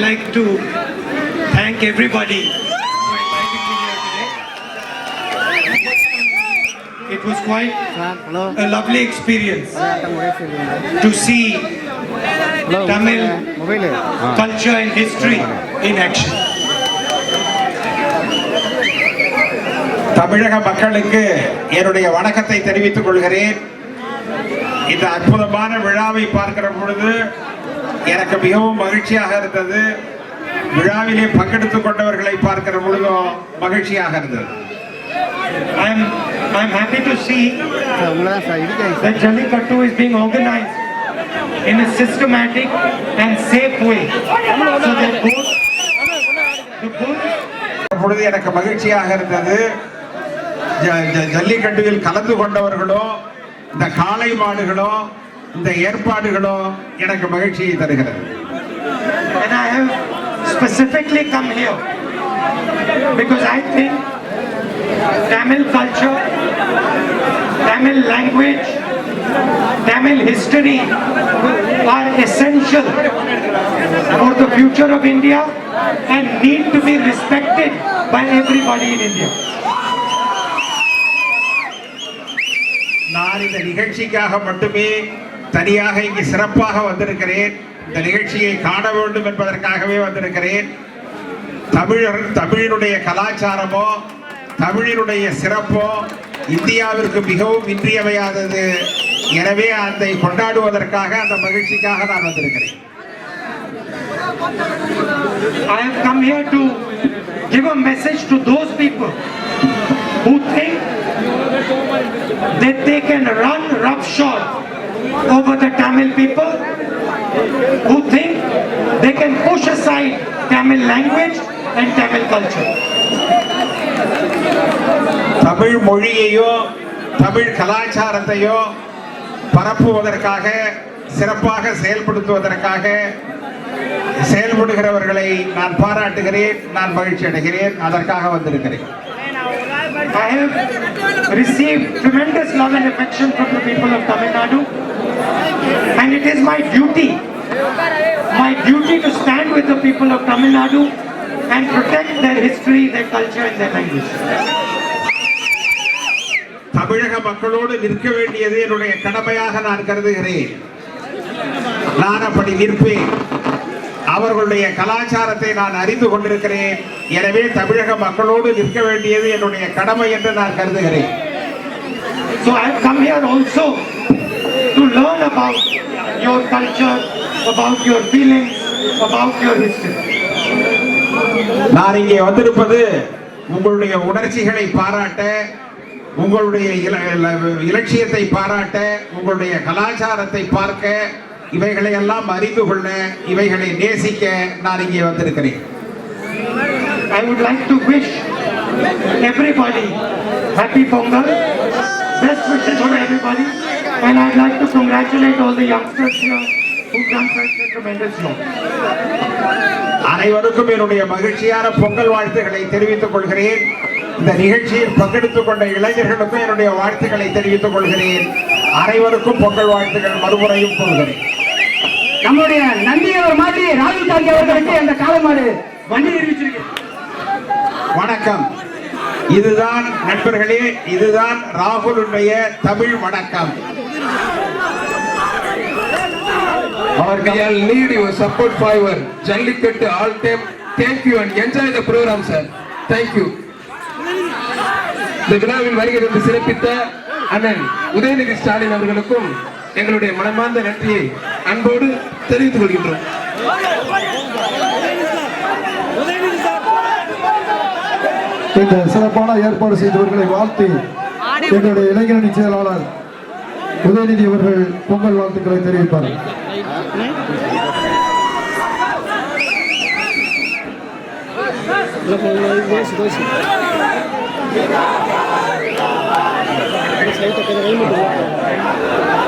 like to thank everybody for inviting me here today. It was quite a lovely experience to see Tamil culture and history in action. தமிழக மக்களுக்கு என்னுடைய வணக்கத்தை தெரிவித்துக் கொள்கிறேன் இந்த அற்புதமான விழாவை பார்க்கிற பொழுது எனக்கு மிகவும் மகிழ்ச்சியாக இருந்தது. விழாவிலே பங்கெடுத்துக் கொண்டவர்களை பார்க்கிற பொழுதும் மகிழ்ச்சியாக இருந்தது. I'm, I'm happy to see that Jallikattu is being organized in a systematic and safe way. So that both the both பொழுது எனக்கு மகிழ்ச்சியாக இருந்தது. ஜல்லிக்கட்டுவில் கலந்து கொண்டவர்களோ இந்த காளை மாடுகளோ இந்த ஏற்பாடுகளும் எனக்கு மகிழ்ச்சியை தருகிறது And I have specifically come here because I think Tamil culture, Tamil language, Tamil history are essential for the future of India and need to be respected by everybody in India. நான் இந்த நிகழ்ச்சிக்காக மட்டுமே தனியாக இங்கு சிறப்பாக வந்திருக்கிறேன். இந்த நிகழ்ச்சியை காண வேண்டும் என்பதற்காகவே வந்திருக்கிறேன். தமிழர் தமிழினுடைய கலாச்சாரமோ தமிழினுடைய சிறப்போ இந்தியாவிற்கு மிகவும் இன்றியமையாதது. எனவே அதை கொண்டாடுவதற்காக அந்த மகிழ்ச்சிக்காக நான் வந்திருக்கிறேன். I have come here to give a message to those people who think that they can run roughshod. Over the Tamil people, who think they can push aside Tamil language and Tamil culture. Tamil மொழியையோ Tamil கலாச்சாரத்தையோ பரப்புவதற்காக சிறப்பாக செயல்படுத்துவதற்காக செயல்படுகிறவர்களை நான் பாராட்டுகிறேன் நான் மகிழ்ச்சி அடைகிறேன் அதற்காக வந்திருக்கிறேன் I have received tremendous love and affection from the people of Tamil Nadu, and it is my duty, my duty to stand with the people of Tamil Nadu and protect their history, their culture, and their language. தமிழக மக்களோடு நிற்க வேண்டியது என்னுடைய கடமையாக நான் கருதுகிறேன் நான் அப்படி நிற்பேன் அவர்களுடைய கலாச்சாரத்தை நான் அறிந்து கொண்டிருக்கிறேன் எனவே தமிழக மக்களோடு நிற்க வேண்டியது என்னுடைய கடமை என்று நான் கருதுகிறேன் So I have come here also to learn about your culture, about your feelings, about your history. நான் இங்கே வந்திருப்பது உங்களுடைய உணர்ச்சிகளை பாராட்ட உங்களுடைய இல- இல- இலட்சியத்தை பாராட்ட உங்களுடைய கலாச்சாரத்தை பார்க்க இவைகளை எல்லாம் அறிந்து கொள்ள இவைகளை நேசிக்க நான் இங்கே வந்திருக்கிறேன். I would like to wish everybody happy Pongal, best wishes for everybody, and I'd like to congratulate all the youngsters here who've done such a tremendous job. அனைவருக்கும் என்னுடைய மகிழ்ச்சியான பொங்கல் வாழ்த்துக்களை தெரிவித்துக் கொள்கிறேன். இந்த நிகழ்ச்சியில் பங்கெடுத்துக் கொண்ட இளைஞர்களுக்கும் என்னுடைய வாழ்த்துக்களை தெரிவித்துக் கொள்கிறேன். அனைவருக்கும் பொங்கல் வாழ்த்துக்கள் மறுமுறையும் கொள்கிறேன் நம்முடைய நந்தியவர் மாதிரி ராகுல் காந்தி அவர்களுக்கு அந்த காலமாடு வண்டி அறிவிச்சிருக்கு வணக்கம். இதுதான் நண்பர்களே இதுதான் ராகுலுடைய தமிழ் வணக்கம். அவர்கள் need your support support Jallikattu all time all time. Thank you and enjoy the program, sir. இந்த விழாவில் வருகை வருகிறது சிறப்பித்த அண்ணன் உதயநிதி ஸ்டாலின் அவர்களுக்கும் எங்களுடைய மனமார்ந்த நன்றியை அன்போடு தெரிவித்துக் கொள்கின்றோம். இந்த சிறப்பான ஏற்பாடு செய்தவர்களை வாழ்த்தி எங்களுடைய இளைஞரணி செயலாளர் உதயநிதி அவர்கள் பொங்கல் வாழ்த்துக்களை தெரிவிப்பார். லைட்டாக கொஞ்சம் கை மட்டும்